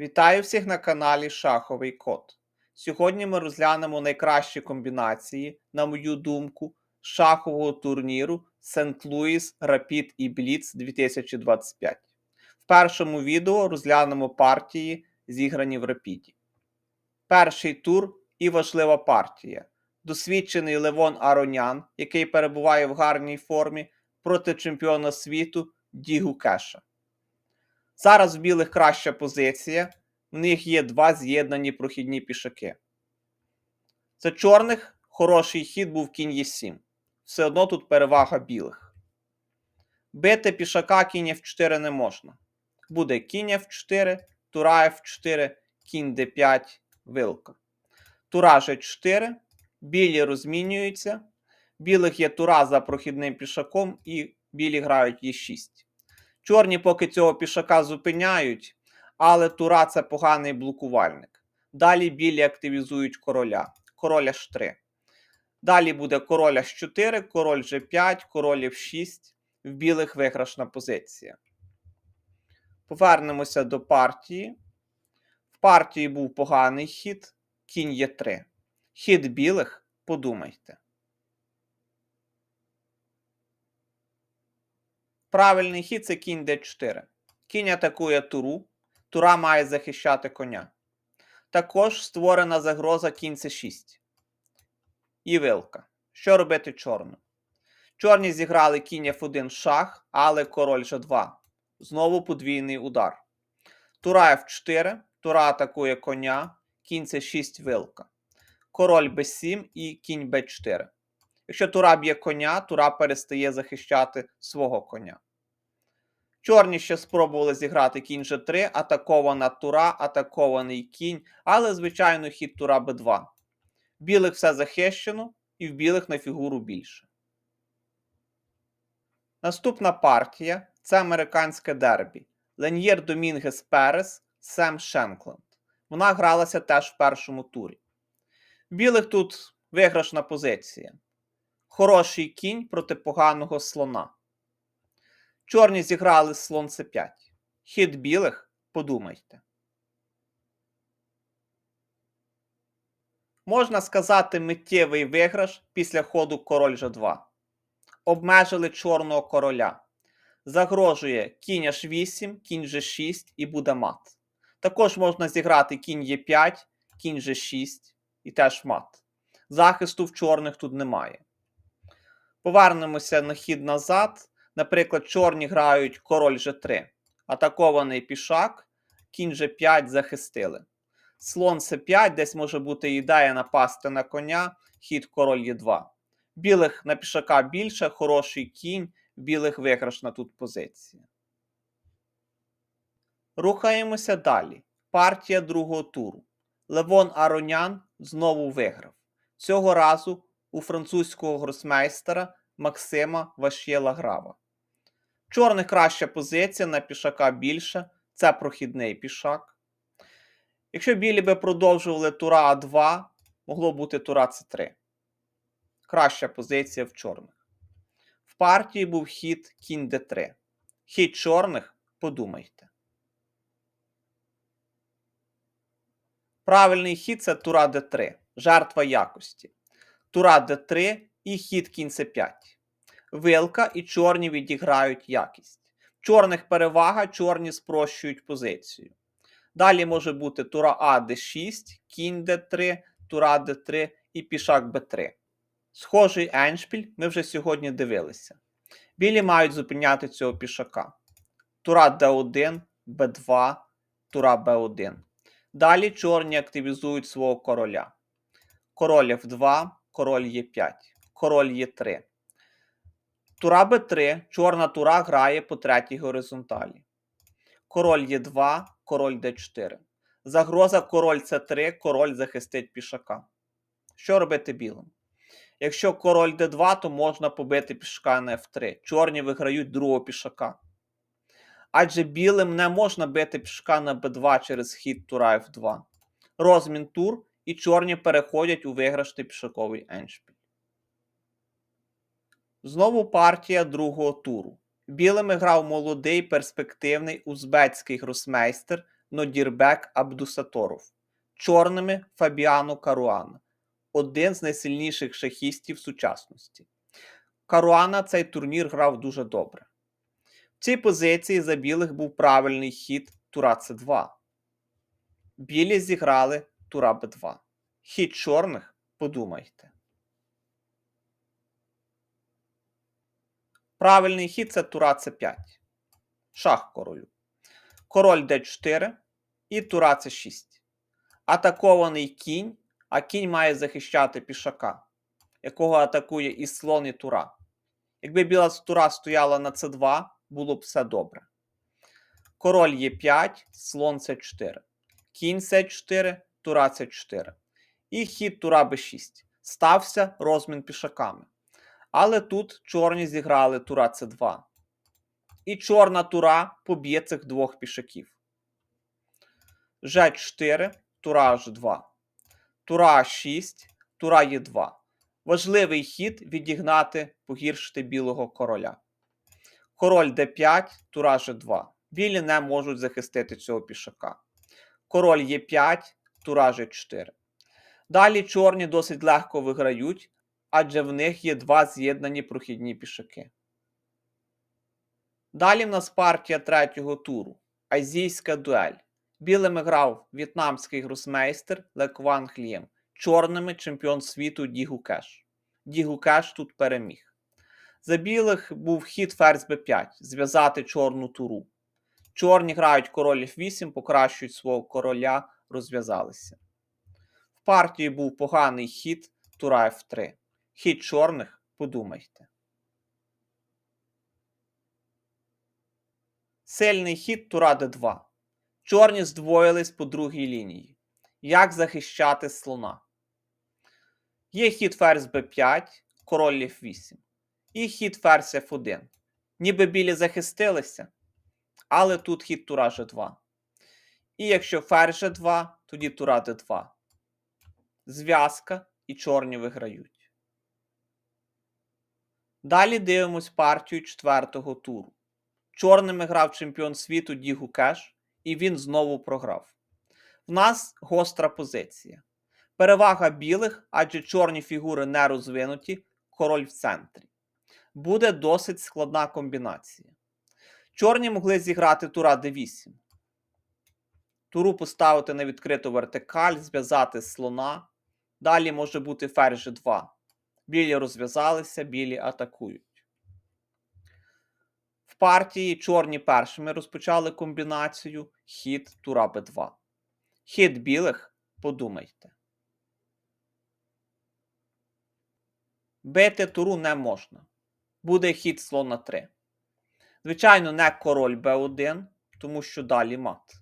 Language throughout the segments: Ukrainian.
Вітаю всіх на каналі Шаховий Код. Сьогодні ми розглянемо найкращі комбінації, на мою думку, шахового турніру Сент-Луіс Рапід і Бліц 2025. В першому відео розглянемо партії, зіграні в Рапіді. Перший тур і важлива партія. Досвідчений Левон Аронян, який перебуває в гарній формі проти чемпіона світу Дігу Кеша. Зараз в білих краща позиція. В них є два з'єднані прохідні пішаки. За чорних хороший хід був кінь Е7. Все одно тут перевага білих. Бити пішака кінь F4 не можна. Буде кінь F4, тура F4, кінь D5, вилка. Тура G4, білі розмінюються. Білих є тура за прохідним пішаком, і білі грають Е6. Чорні поки цього пішака зупиняють, але тура це поганий блокувальник. Далі білі активізують короля. Король H3. Далі буде король H4, король G5, король F6. В білих виграшна позиція. Повернемося до партії. В партії був поганий хід. Кінь Е3. Хід білих, подумайте. Правильний хід це кінь d4. Кінь атакує туру. Тура має захищати коня. Також створена загроза кінь c6. І вилка. Що робити чорним? Чорні зіграли кінь f1 шах, але король g2. Знову подвійний удар. Тура f4. Тура атакує коня. Кінь c6 вилка. Король b7 і кінь b4. Якщо тура б'є коня, тура перестає захищати свого коня. Чорні ще спробували зіграти кінь G3, атакована тура, атакований кінь, але, звичайно, хід тура Б2. Білих все захищено, і в білих на фігуру більше. Наступна партія це американське дербі. Лен'єр Домінгес Перес, Сем Шенкленд. Вона гралася теж в першому турі. Білих тут виграшна позиція. Хороший кінь проти поганого слона. Чорні зіграли слон С5. Хід білих подумайте. Можна сказати миттєвий виграш після ходу король Ж2. Обмежили чорного короля. Загрожує кінь H8, кінь G6 і буде мат. Також можна зіграти кінь Е5, кінь G6 і теж мат. Захисту в чорних тут немає. Повернемося на хід назад. Наприклад, чорні грають король G3. Атакований пішак, кінь G5 захистили. Слон С5, десь може бути ідея напасти на коня, хід король Е2. Білих на пішака більше, хороший кінь, білих виграшна тут позиція. Рухаємося далі. Партія другого туру. Левон Аронян знову виграв. Цього разу у французького гросмейстера Максима Вашєла Грава. Чорних краща позиція на пішака більше. Це прохідний пішак. Якщо білі би продовжували тура А2, могло бути тура С3. Краща позиція в чорних. В партії був хід кінь Д3. Хід чорних подумайте. Правильний хід це тура Д3. Жертва якості. Тура Д3 і хід кінь С5. Вилка і чорні відіграють якість. Чорних перевага, чорні спрощують позицію. Далі може бути тура А Д6, кінь Д3, тура Д3 і пішак Б3. Схожий еншпіль ми вже сьогодні дивилися. Білі мають зупиняти цього пішака. Тура Д1, Б2, тура Б1. Далі чорні активізують свого короля. Король F2, король Е5, король Е3. Тура Б3, чорна тура грає по третій горизонталі. Король Е2, король Д4. Загроза король С3, король захистить пішака. Що робити білим? Якщо король Д2, то можна побити пішака на F3. Чорні виграють другого пішака. Адже білим не можна бити пішака на Б2 через хід тура F2. Розмін тур і чорні переходять у виграшний пішаковий еншпіль. Знову партія другого туру. Білими грав молодий перспективний узбецький гросмейстер Нодірбек Абдусаторов, чорними Фабіано Каруана, один з найсильніших шахістів сучасності. Каруана цей турнір грав дуже добре. В цій позиції за білих був правильний хід Тура С2. Білі зіграли Тура Б2. Хід чорних подумайте. Правильний хід це Тура С5. Шах королю. Король Д4 і Тура С6. Атакований кінь, а кінь має захищати пішака, якого атакує і слон, і Тура. Якби біла тура стояла на С2, було б все добре. Король Е5, слон С4. Кінь С4, Тура С4. І хід Тура Б6. Стався розмін пішаками. Але тут чорні зіграли Тура С2. І чорна Тура поб'є цих двох пішаків. Ж4, Тура H2. Тура 6, Тура Е2. Важливий хід відігнати, погіршити білого короля. Король d5, тура g2. Білі не можуть захистити цього пішака. Король Е5, тура g4. Далі чорні досить легко виграють, адже в них є два з'єднані прохідні пішаки. Далі в нас партія третього туру. Азійська дуель. Білими грав в'єтнамський гросмейстер Лекван Хлєм чорними чемпіон світу Дігу Кеш. Дігу Кеш тут переміг. За білих був хід ферзь b5, зв'язати чорну туру. Чорні грають король f8, покращують свого короля, розв'язалися. В партії був поганий хід тура f3. Хід чорних подумайте. Сильний хід тура d2. Чорні здвоїлись по другій лінії. Як захищати слона? Є хід ферзь b5, король f8. І хід ферзь f1. Ніби білі захистилися, але тут хід тура g2. І якщо ферзь g2, тоді тура d2. Зв'язка і чорні виграють. Далі дивимось партію четвертого туру. Чорними грав чемпіон світу Дігу Кеш, і він знову програв. В нас гостра позиція. Перевага білих, адже чорні фігури не розвинуті, король в центрі. Буде досить складна комбінація. Чорні могли зіграти тура d8. Туру поставити на відкриту вертикаль, зв'язати слона. Далі може бути ферзь 2. Білі розв'язалися, білі атакують. В партії чорні першими розпочали комбінацію хід тура b2. Хід білих подумайте. Бити туру не можна. Буде хід слона 3. Звичайно, не король b1, тому що далі мат.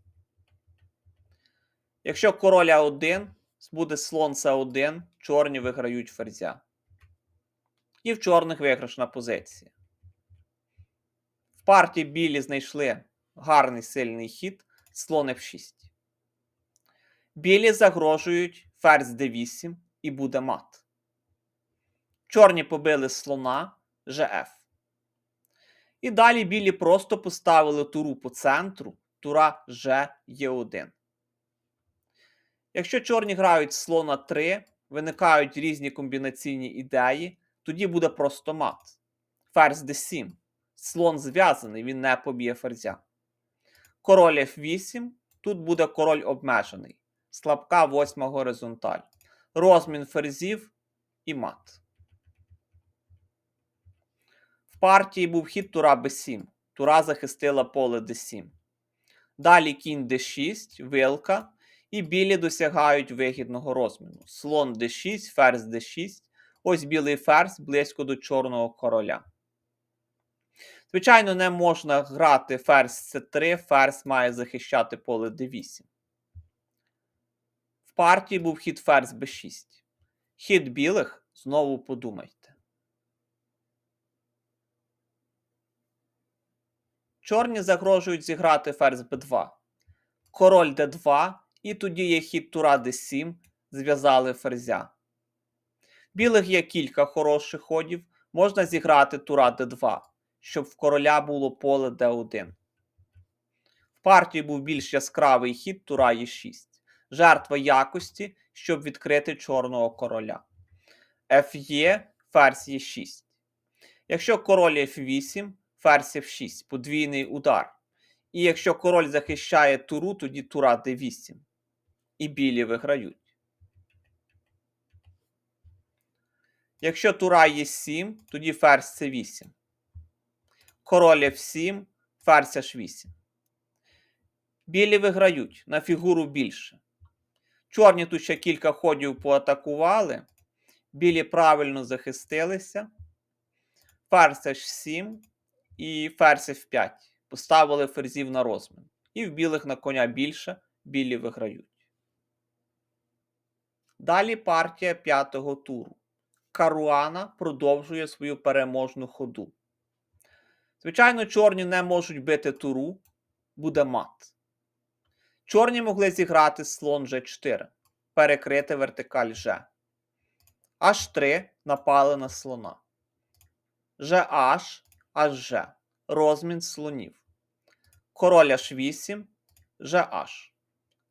Якщо король А1, буде слон С1, чорні виграють ферзя. І в чорних виграшна позиція. В партії білі знайшли гарний сильний хід слон F6. Білі загрожують ферзь d8 і буде мат. Чорні побили слона ЖФ. І далі білі просто поставили туру по центру, тура Ж Е1. Якщо чорні грають слона 3, виникають різні комбінаційні ідеї, тоді буде просто мат. Ферзь d7. Слон зв'язаний, він не поб'є ферзя. Король F8. Тут буде король обмежений. Слабка восьма горизонталь. Розмін ферзів і мат. В партії був хід тура b7. Тура захистила поле d7. Далі кінь d6, вилка. І білі досягають вигідного розміну. Слон d6, ферзь d6. Ось білий ферзь близько до чорного короля. Звичайно, не можна грати ферзь c3, ферзь має захищати поле d8. В партії був хід ферзь b6. Хід білих знову подумайте. Чорні загрожують зіграти ферзь b2. Король d2, і тоді є хід тура d7, зв'язали ферзя. Білих є кілька хороших ходів, можна зіграти тура d2, щоб в короля було поле d1. В партії був більш яскравий хід тура Е6. Жертва якості, щоб відкрити чорного короля. Ф'є, ферзь Е6. Якщо король F8, ферзь F6, подвійний удар. І якщо король захищає туру, тоді тура d8. І білі виграють. Якщо тура є 7, тоді ферзь c8. Король f7, ферзь h8. Білі виграють на фігуру більше. Чорні тут ще кілька ходів поатакували. Білі правильно захистилися. Ферзь h7 і ферзь f5. Поставили ферзів на розмін. І в білих на коня більше, білі виграють. Далі партія п'ятого туру. Каруана продовжує свою переможну ходу. Звичайно, чорні не можуть бити туру, буде мат. Чорні могли зіграти слон G4, перекрити вертикаль G. H3 напали на слона. GH, HG. Розмін слонів. Король H8, GH.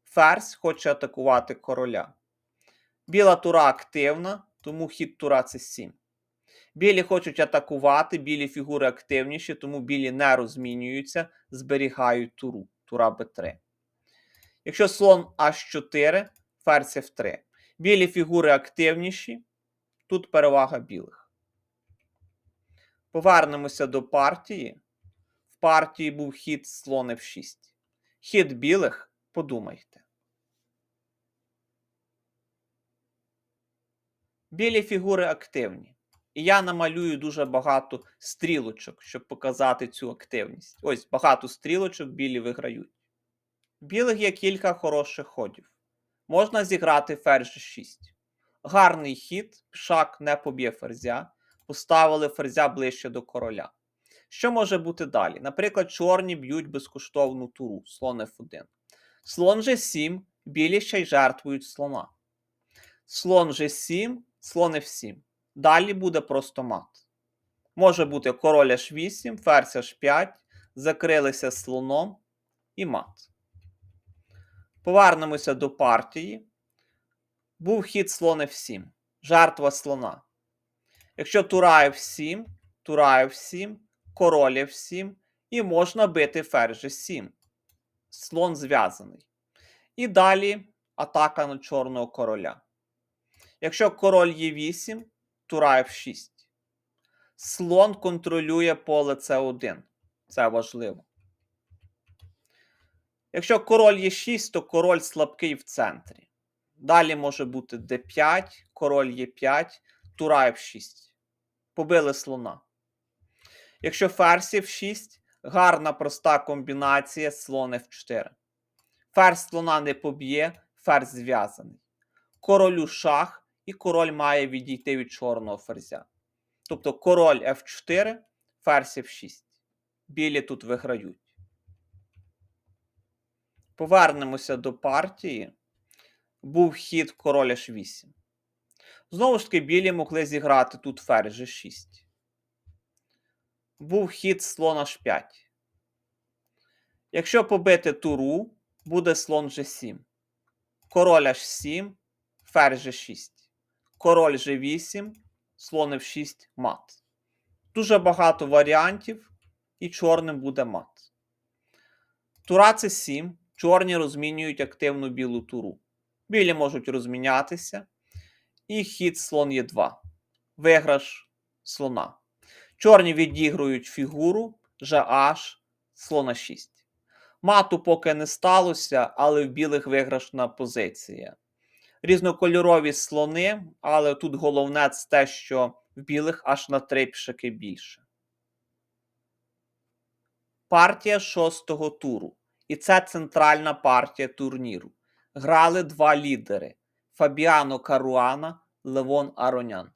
Ферзь хоче атакувати короля. Біла тура активна, тому хід тура це 7. Білі хочуть атакувати, білі фігури активніші, тому білі не розмінюються, зберігають туру. Тура Б3. Якщо слон H4, ферзь F3. Білі фігури активніші, тут перевага білих. Повернемося до партії. В партії був хід слон F6. Хід білих, подумайте. Білі фігури активні. І я намалюю дуже багато стрілочок, щоб показати цю активність. Ось багато стрілочок білі виграють. Білих є кілька хороших ходів. Можна зіграти ферзь 6. Гарний хід, пішак не поб'є ферзя. Поставили ферзя ближче до короля. Що може бути далі? Наприклад, чорні б'ють безкоштовну туру, слон F1. Слон G7, білі ще й жертвують слона. Слон G7, слон F7. Далі буде просто мат. Може бути король H8, ферзь H5, закрилися слоном і мат. Повернемося до партії. Був хід слон F7. Жертва слона. Якщо тура F7, тура F7, король F7, і можна бити ферзь G7. Слон зв'язаний. І далі атака на чорного короля. Якщо король Е8, тура F6. Слон контролює поле С1. Це важливо. Якщо король Е6, то король слабкий в центрі. Далі може бути d5, король Е5, тура F6. Побили слона. Якщо ферзь F6, гарна проста комбінація слон F4. Ферзь слона не поб'є, ферзь зв'язаний. Королю шах, і король має відійти від чорного ферзя. Тобто король F4, ферзь F6. Білі тут виграють. Повернемося до партії. Був хід король H8. Знову ж таки, білі могли зіграти тут ферзь G6. Був хід слон H5. Якщо побити туру, буде слон G7. Король H7, ферзь G6. Король G8, слон F6, мат. Дуже багато варіантів, і чорним буде мат. Тура це 7. Чорні розмінюють активну білу туру. Білі можуть розмінятися. І хід слон є 2. Виграш слона. Чорні відігрують фігуру GH слона 6. Мату поки не сталося, але в білих виграшна позиція. Різнокольорові слони, але тут головне це те, що в білих аж на 3 пішаки більше. Партія шостого туру. І це центральна партія турніру. Грали два лідери: Фабіано Каруана, Левон Аронян.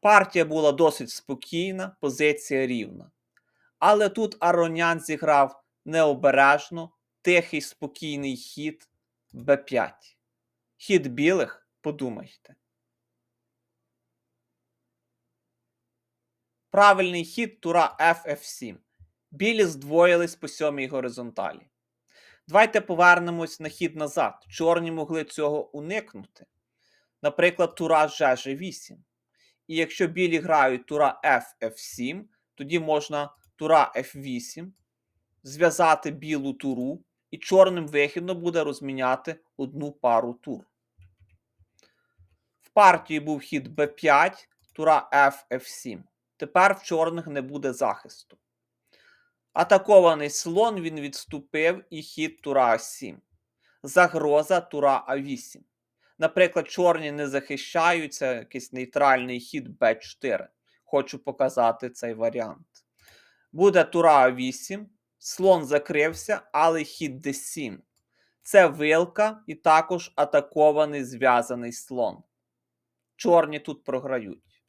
Партія була досить спокійна, позиція рівна. Але тут Аронян зіграв необережно, тихий спокійний хід Б5. Хід білих, подумайте. Правильний хід тура FF7. Білі здвоїлись по сьомій горизонталі. Давайте повернемось на хід назад. Чорні могли цього уникнути. Наприклад, тура Ж8. І якщо білі грають тура F, F7, тоді можна тура F8, зв'язати білу туру, і чорним вигідно буде розміняти одну пару тур. Партії був хід b5, тура F, F7. Тепер в чорних не буде захисту. Атакований слон він відступив і хід тура А7. Загроза тура А8. Наприклад, чорні не захищаються, якийсь нейтральний хід Б4. Хочу показати цей варіант. Буде тура А8, слон закрився, але хід Д7. Це вилка і також атакований зв'язаний слон. Чорні тут програють.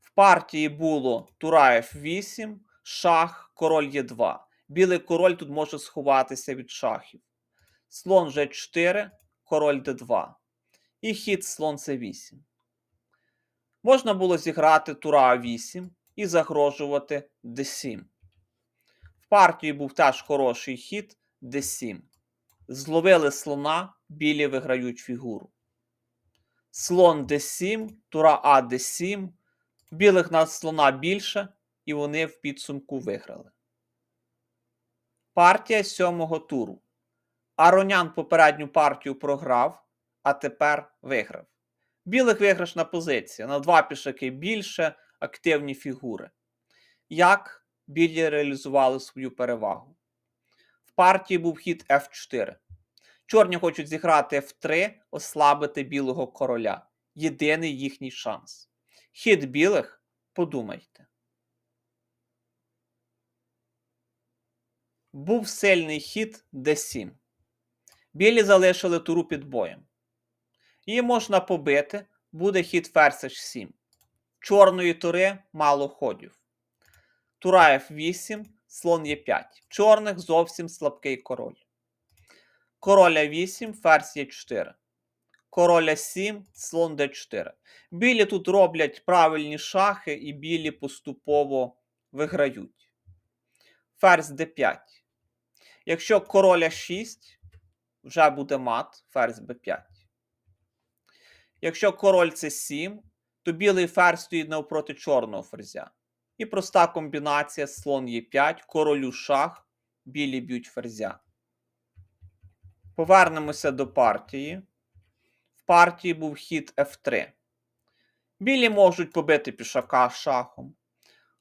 В партії було тура F8, шах, король Е2. Білий король тут може сховатися від шахів. Слон G4, король d2. І хід слон c8. Можна було зіграти тура А8 і загрожувати d7. В партії був теж хороший хід d7. Зловили слона, білі виграють фігуру. Слон d7, тура А d7. Білих на слона більше, і вони в підсумку виграли. Партія сьомого туру. Аронян попередню партію програв, а тепер виграв. Білих виграшна позиція. На два пішаки більше, активні фігури. Як білі реалізували свою перевагу? В партії був хід F4. Чорні хочуть зіграти F3, ослабити білого короля. Єдиний їхній шанс. Хід білих подумайте. Був сильний хід D7. Білі залишили туру під боєм. Її можна побити, буде хід ферзь h7. Чорної тури мало ходів. Тура F8, слон Е5. Чорних зовсім слабкий король. Король А8, ферзь Е4. Король А7, слон Д4. Білі тут роблять правильні шахи, і білі поступово виграють. Ферзь Д5. Якщо король А6, вже буде мат, ферзь b5. Якщо король це 7, то білий ферзь стоїть навпроти чорного ферзя. І проста комбінація слон Е5, королю шах, білі б'ють ферзя. Повернемося до партії. В партії був хід F3. Білі можуть побити пішака шахом.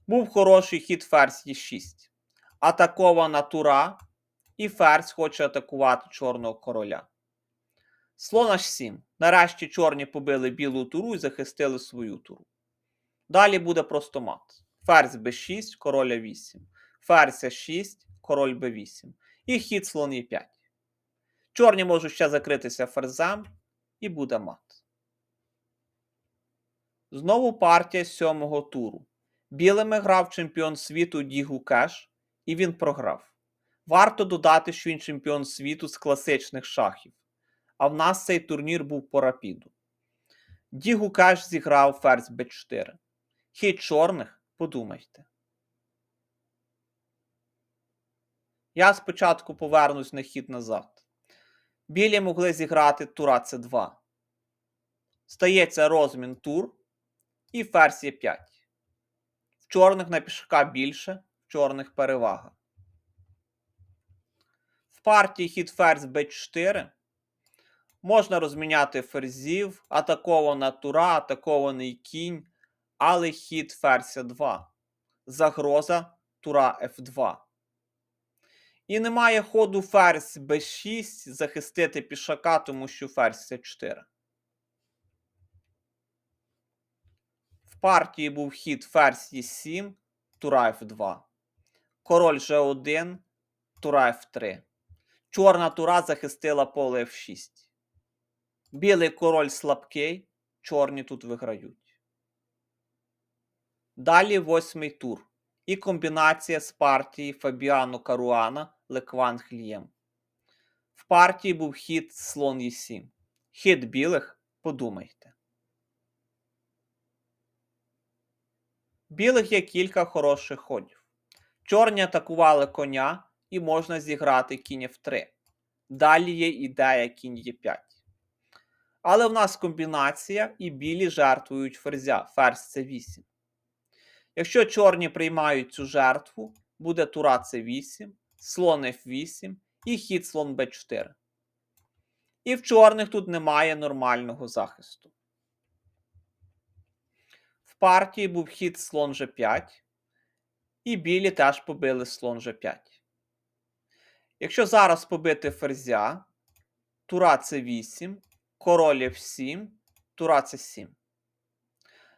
Був хороший хід ферзь Е6. Атакована тура. І ферзь хоче атакувати чорного короля. Слон H7. Нарешті чорні побили білу туру і захистили свою туру. Далі буде просто мат. Ферзь b6, король А8. Ферзь А6, король b8. І хід слон Е5. Чорні можуть ще закритися ферзем, і буде мат. Знову партія сьомого туру. Білими грав чемпіон світу Дігу Кеш, і він програв. Варто додати, що він чемпіон світу з класичних шахів. А в нас цей турнір був по рапіду. Дігу Кеш зіграв ферзь b4. Хід чорних подумайте. Я спочатку повернусь на хід назад. Білі могли зіграти тура c2. Стається розмін тур і ферзь е 5. В чорних на пішака більше, в чорних перевага. В партії хід ферзь b4 можна розміняти ферзів, атакована тура, атакований кінь, але хід ферзь 2. Загроза тура F2. І немає ходу ферзь b6 захистити пішака, тому що ферзь c4. В партії був хід ферзь e7, тура F2. Король G1, тура F3. Чорна тура захистила поле F6. Білий король слабкий, чорні тут виграють. Далі восьмий тур. І комбінація з партії Фабіано Каруана Лекван Хлієм. В партії був хід слон Е7. Хід білих подумайте. Білих є кілька хороших ходів. Чорні атакували коня і можна зіграти кінь F3. Далі є ідея кінь Е5. Але в нас комбінація і білі жертвують ферзя, ферзь С8. Якщо чорні приймають цю жертву, буде тура С8, слон F8 і хід слон Б4. І в чорних тут немає нормального захисту. В партії був хід слон G5, і білі теж побили слон G5. Якщо зараз побити ферзя, тура С8, король F7, тура С7.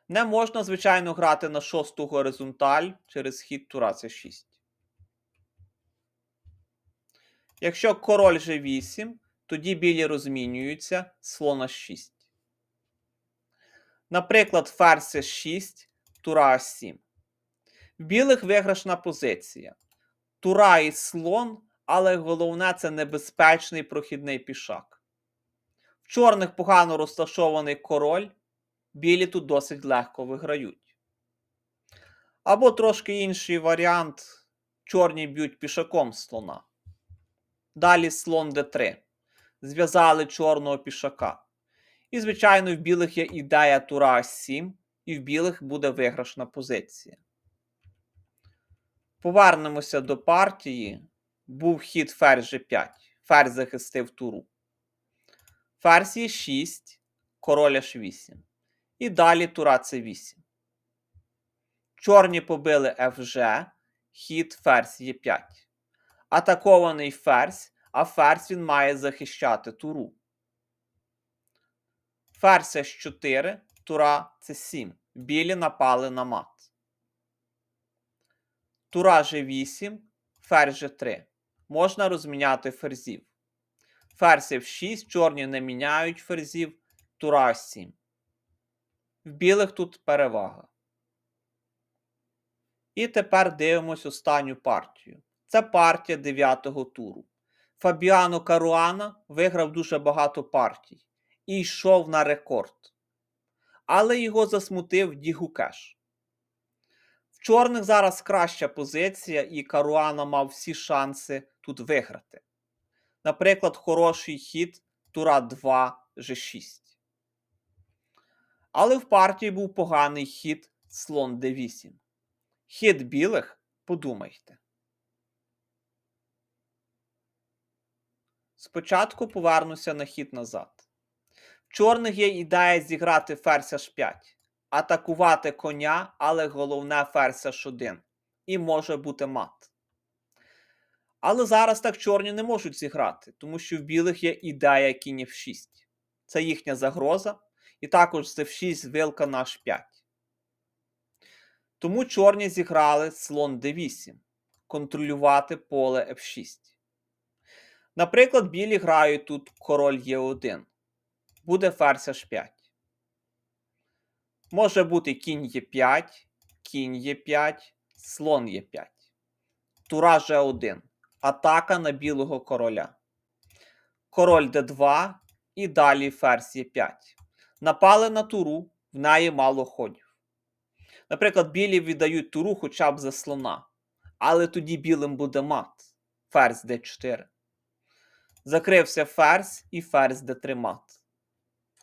Не можна, звичайно, грати на шосту горизонталь через хід тура С6. Якщо король G8, тоді білі розмінюються слон H6. Наприклад, ферзь С6, тура А7. В білих виграшна позиція. Тура і слон, але головне це небезпечний прохідний пішак. В чорних погано розташований король, білі тут досить легко виграють. Або трошки інший варіант: чорні б'ють пішаком слона. Далі слон d3. Зв'язали чорного пішака. І, звичайно, в білих є ідея тура А7, і в білих буде виграшна позиція. Повернемося до партії. Був хід ферзь G5. Ферзь захистив туру. Ферзь є 6, король H8. І далі тура С8. Чорні побили FG, хід ферзь Е5. Атакований ферзь, а ферзь він має захищати туру. Ферзь H4, тура С7. Білі напали на мат. Тура G8, ферзь G3. Можна розміняти ферзів. Ферзь F6, чорні не міняють ферзів, тура А7. В білих тут перевага. І тепер дивимось останню партію. Це партія 9-го туру. Фабіано Каруана виграв дуже багато партій і йшов на рекорд. Але його засмутив Дігукеш. В чорних зараз краща позиція, і Каруана мав всі шанси тут виграти. Наприклад, хороший хід Тура 2 G6. Але в партії був поганий хід слон d8. Хід білих подумайте. Спочатку повернуся на хід назад. В чорних є ідея зіграти ферзь h5, атакувати коня, але головне ферзь h1. І може бути мат. Але зараз так чорні не можуть зіграти, тому що в білих є ідея кінь f6. Це їхня загроза. І також з f6 вилка на h5. Тому чорні зіграли слон d8, контролювати поле f6. Наприклад, білі грають тут король e1. Буде ферзь h5. Може бути кінь e5, кінь e5, слон e5. Тура g1. Атака на білого короля. Король d2 і далі ферзь e5. Напали на туру, в неї мало ходів. Наприклад, білі віддають туру хоча б за слона. Але тоді білим буде мат. Ферзь d4. Закрився ферзь і ферзь d3 мат.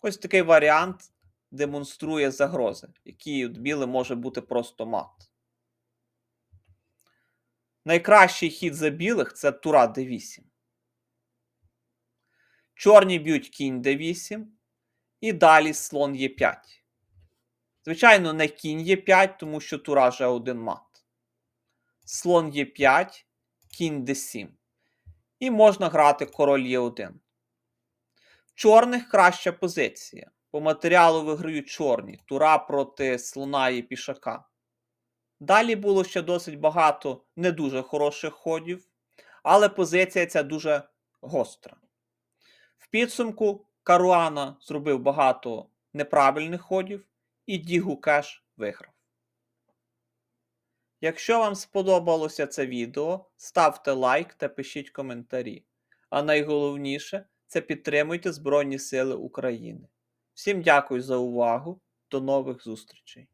Ось такий варіант демонструє загрози, які от білим може бути просто мат. Найкращий хід за білих це тура d8. Чорні б'ють кінь d8. І далі слон Е5. Звичайно, не кінь Е5, тому що тура вже один мат. Слон Е5, кінь d7. І можна грати король Е1. В чорних краща позиція. По матеріалу виграють чорні. Тура проти слона і пішака. Далі було ще досить багато не дуже хороших ходів, але позиція ця дуже гостра. В підсумку Каруана зробив багато неправильних ходів, і Дігу Кеш виграв. Якщо вам сподобалося це відео, ставте лайк та пишіть коментарі. А найголовніше це підтримуйте Збройні Сили України. Всім дякую за увагу. До нових зустрічей!